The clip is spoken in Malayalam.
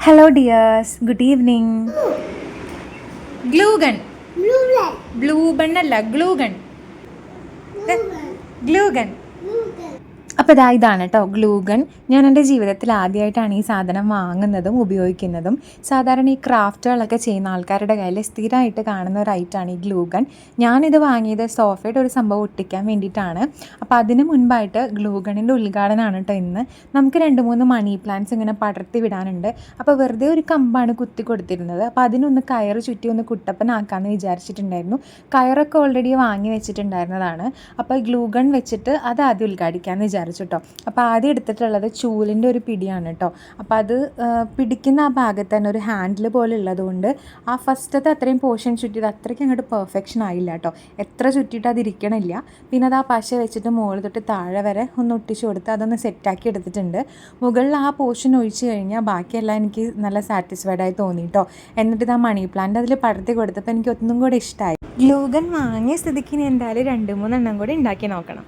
Hello dears good evening glue gun blue bun അല്ല ഗ്ലൂഗൺ ഗ്ലൂഗൺ അപ്പോൾ ഇതാ ഇതാണ് കേട്ടോ ഗ്ലൂഗൺ. ഞാൻ എന്റെ ജീവിതത്തിൽ ആദ്യമായിട്ടാണ് ഈ സാധനം വാങ്ങുന്നതും ഉപയോഗിക്കുന്നതും. സാധാരണ ഈ ക്രാഫ്റ്റുകളൊക്കെ ചെയ്യുന്ന ആൾക്കാരുടെ കയ്യിൽ സ്ഥിരമായിട്ട് കാണുന്ന ഒരു ഐറ്റമാണ് ഈ ഗ്ലൂഗൺ. ഞാനിത് വാങ്ങിയത് സോഫയുടെ ഒരു സംഭവം ഒട്ടിക്കാൻ വേണ്ടിയിട്ടാണ്. അപ്പോൾ അതിന് മുൻപായിട്ട് ഗ്ലൂഗണിന്റെ ഉദ്ഘാടനമാണ് കേട്ടോ ഇന്ന്. നമുക്ക് രണ്ട് മൂന്ന് മണി പ്ലാന്റ്സ് ഇങ്ങനെ പടർത്തി വിടാനുണ്ട്. അപ്പോൾ വെറുതെ ഒരു കമ്പാണ് കുത്തി കൊടുത്തിരുന്നത്. അപ്പോൾ അതിനൊന്ന് കയറ് ചുറ്റി ഒന്ന് കുട്ടപ്പനാക്കാമെന്ന് വിചാരിച്ചിട്ടുണ്ടായിരുന്നു. കയറൊക്കെ ഓൾറെഡി വാങ്ങി വെച്ചിട്ടുണ്ടായിരുന്നതാണ്. അപ്പോൾ ഗ്ലൂഗൺ വെച്ചിട്ട് അത് ആദ്യം ഉദ്ഘാടിക്കാമെന്ന് വിചാരിച്ചു. കേട്ടോ അപ്പോൾ ആദ്യം എടുത്തിട്ടുള്ളത് ചൂലിന്റെ ഒരു പിടിയാണ് കേട്ടോ അപ്പോൾ അത് പിടിക്കുന്ന ആ ഭാഗത്ത് തന്നെ ഒരു ഹാൻഡിൽ പോലെ ഉള്ളതുകൊണ്ട് ആ ഫസ്റ്റത്തെ അത്രയും പോർഷൻ ചുറ്റിയത് അത്രയ്ക്ക് അങ്ങോട്ട് പെർഫെക്ഷൻ ആയില്ല കേട്ടോ എത്ര ചുറ്റിയിട്ട് അതിരിക്കണില്ല പിന്നെ അത് ആ പശ വെച്ചിട്ട് മുകളിൽ തൊട്ട് താഴെ വരെ ഒന്ന് ഒട്ടിച്ചു കൊടുത്ത് അതൊന്ന് സെറ്റാക്കി എടുത്തിട്ടുണ്ട്. മുകളിൽ ആ പോർഷൻ ഒഴിച്ച് കഴിഞ്ഞാൽ ബാക്കിയെല്ലാം എനിക്ക് നല്ല സാറ്റിസ്ഫൈഡ് ആയി തോന്നി കേട്ടോ എന്നിട്ട് ഇത് ആ മണി പ്ലാന്റ് അതിൽ പടർത്തി കൊടുത്തപ്പോൾ എനിക്ക് ഒന്നും കൂടെ ഇഷ്ടമായി ഗ്ലൂഗൻ വാങ്ങിയ സ്ഥിതിക്ക് ഇനി എന്തായാലും രണ്ട് മൂന്നെണ്ണം കൂടി ഉണ്ടാക്കി നോക്കണം.